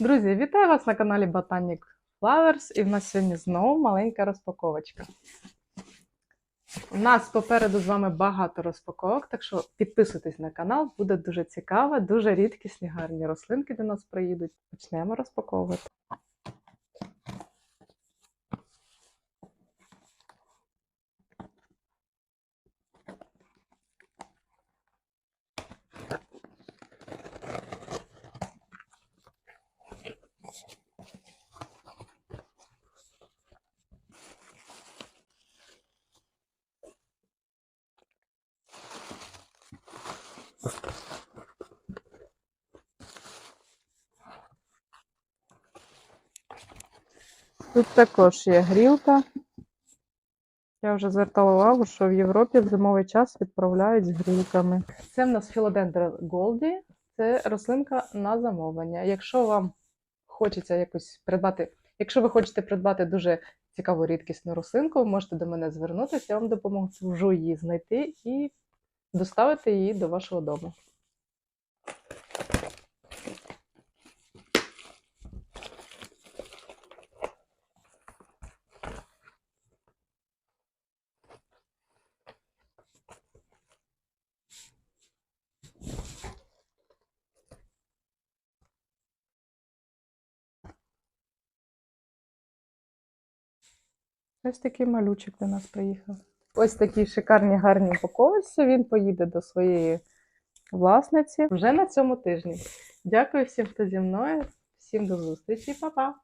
Друзі, вітаю вас на каналі Botanic Flowers, і в нас сьогодні знову маленька розпаковочка. У нас попереду з вами багато розпаковок, так що підписуйтесь на канал, буде дуже цікаво, дуже рідкісні гарні рослинки до нас приїдуть. Почнемо розпаковувати. Тут також є грілка. Я вже звертала увагу, що в Європі в зимовий час відправляють з грілками. Це в нас філодендра Голді. Це рослинка на замовлення. Якщо вам хочеться якось придбати, якщо ви хочете придбати дуже цікаву рідкісну рослинку, можете до мене звернутися, я вам допоможу її знайти і доставити її до вашого дому. Ось такий малючик до нас приїхав. Ось такі шикарні гарні упаковочці. Він поїде до своєї власниці вже на цьому тижні. Дякую всім, хто зі мною. Всім до зустрічі, Па-па!